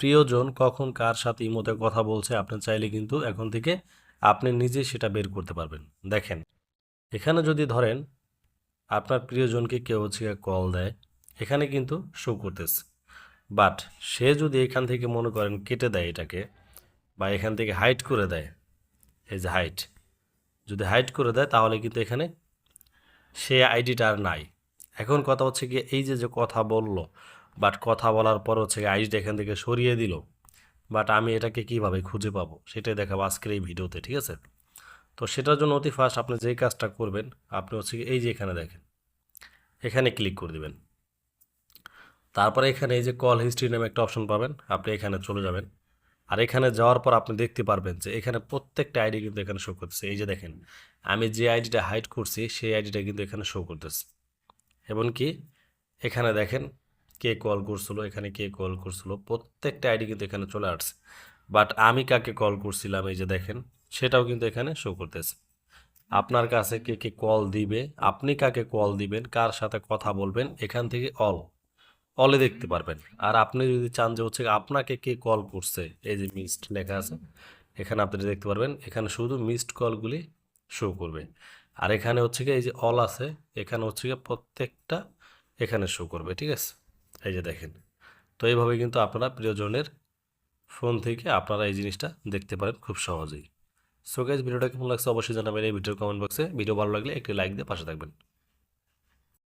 প্রিয়জন কখন কার সাথে ইমোতে কথা বলছে আপনি চাইলে কিন্তু এখন থেকে আপনি নিজে সেটা বের করতে পারবেন। দেখেন, এখানে যদি ধরেন আপনার প্রিয়জনকে কেউ হচ্ছে কল দেয়, এখানে কিন্তু শো করতেছে। বাট সে যদি এখান থেকে মনে করেন কেটে দেয় এটাকে বা এখান থেকে হাইট করে দেয়, এই যে হাইট যদি হাইট করে দেয় তাহলে কিন্তু এখানে সে আইডিটা আর নাই। এখন কথা হচ্ছে কি এই যে যে কথা বলল বাট কথা বলার পর হচ্ছে আইডিটা এখান থেকে সরিয়ে দিল। বাট আমি এটাকে কীভাবে খুঁজে পাবো? সেটাই দেখাবো আজকের এই ভিডিওতে, ঠিক আছে? তো সেটার জন্য অতি ফার্স্ট আপনি যেই কাজটা করবেন, আপনি হচ্ছে এই যে এখানে দেখেন। এখানে ক্লিক করে দিবেন। তারপরে এখানে এই যে কল হিস্ট্রি নামে একটা অপশন পাবেন, আপনি এখানে চলে যাবেন। আর এখানে যাওয়ার পর আপনি দেখতে পারবেন যে এখানে প্রত্যেকটা আইডি কিন্তু এখানে শো করতেছে। এই যে দেখেন, আমি যে আইডিটা হাইড করছি, সেই আইডিটা কিন্তু এখানে শো করতেছে। এবং কি? এখানে দেখেন কে কল করছিল, এখানে কে কল করছিল, প্রত্যেকটা আইডি কিন্তু এখানে চলে আসছে। বাট আমি কাকে কল করছিলাম, এই যে দেখেন, সেটাও কিন্তু এখানে শো করতেছে। আপনার কাছে কে কে কল দিবে, আপনি কাকে কল দিবেন, কার সাথে কথা বলবেন, এখান থেকে অল অলে দেখতে পারবেন। আর আপনি যদি চান যে হচ্ছে আপনাকে কে কল করছে, এই যে মিসড লেখা আছে, এখানে আপনি দেখতে পারবেন, এখানে শুধু মিসড কলগুলি শো করবে। আর এখানে হচ্ছে কি এই যে অল আছে, এখানে হচ্ছে কি প্রত্যেকটা এখানে শো করবে, ঠিক আছে? এই যে দেখেন। তো এইভাবে কিন্তু আপনারা প্রিয়জনের ফোন থেকে আপনারা এই জিনিসটা দেখতে পারেন খুব সহজেই। সো গাইজ ভিডিওটা কেমন লাগছে অবশ্যই জানাবেন এই ভিডিওর কমেন্ট বক্সে ভিডিও ভালো লাগলে একটি লাইক দিয়ে পাশে থাকবেন।